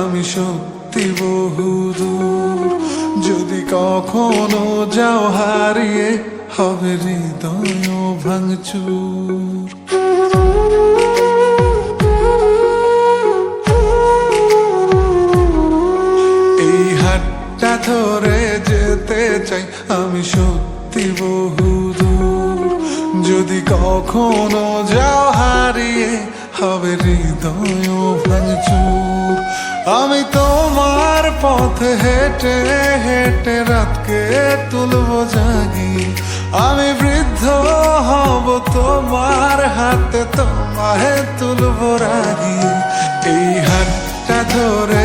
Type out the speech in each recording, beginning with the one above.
আমি সত্যি বহুদূর যদি কখনো যাও হারিয়ে হবে হৃদয় ভাঙচুর। এই হাতটা ধরে যেতে চাই, আমি সত্যি বহুদূর যদি কখনো যাও হারিয়ে হবে হৃদয় ভাঙচুর আমি তোমার পথ হেঁটে হেঁটে রাতকে তুলব জাগি। আমি বৃদ্ধ হব তোমার হাতে, তোমায় তুলব রাগি। এই হাতটা ধরে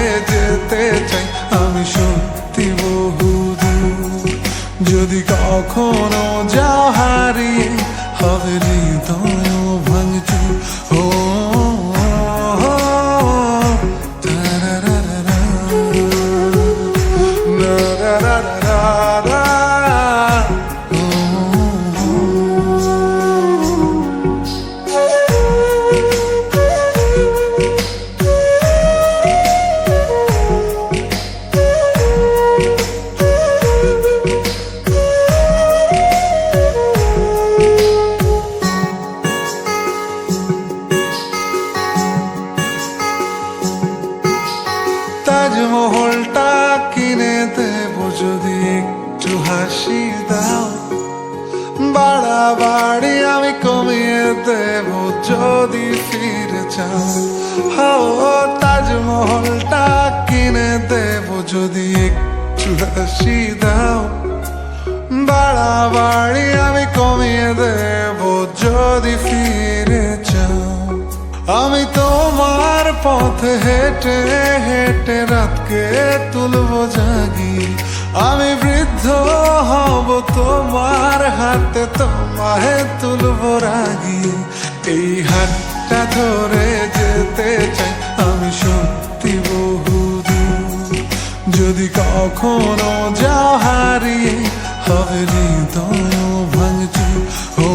হাসি দাও বাড়াবাড়ি আমি কমিয়ে দেব যদি ফিরে চাও। ও তাজমহলটা কিনে দেব যদি একটু হাসি দাও। বাড়াবাড়ি আমি কমিয়ে দেব যদি ফিরে চাও। আমি তোমার পথে হেঁটে হেঁটে রাতকে তুলবো জাগি। আমি বৃদ্ধ হব তোমার হাতে, তোমায় তুলবো রাগি। এই হাতটা ধরে যেতে চাই আমি সত্যি বহুদূর যদি কখনো যাও হারিয়ে হবে হৃদয় ভাঙচুর, ও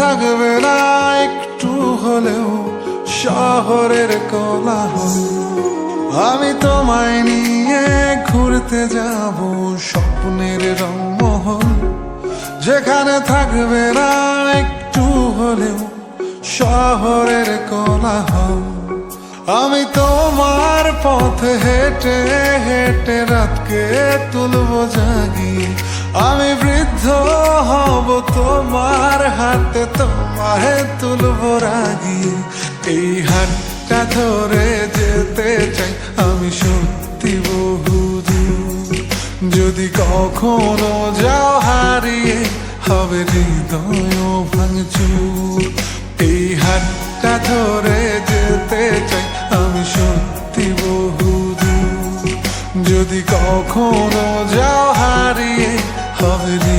থাকবে না, একটু হলেও শহরের কোলাহল আমি তোমায় নিয়ে ঘুরতে যাব, স্বপ্নের রংমহল। যেখানে থাকবে না, একটু হলেও শহরের কোলাহল আমি তোমার পথ হেঁটে হেঁটে রাতকে তুলবো জাগি আমি বৃদ্ধ হব, তোমার হাতে তোমায় তুলবো রাগি। এই হাতটা ধরে যেতে চাই, আমি সত্যি বহুদূর যদি কখনো যাও হারিয়ে, হবে হৃদয় ভাঙচুর। এই হাতটা ধরে যেতে চাই, আমি সত্যি বহুদূর যদি কখনো যাও love it in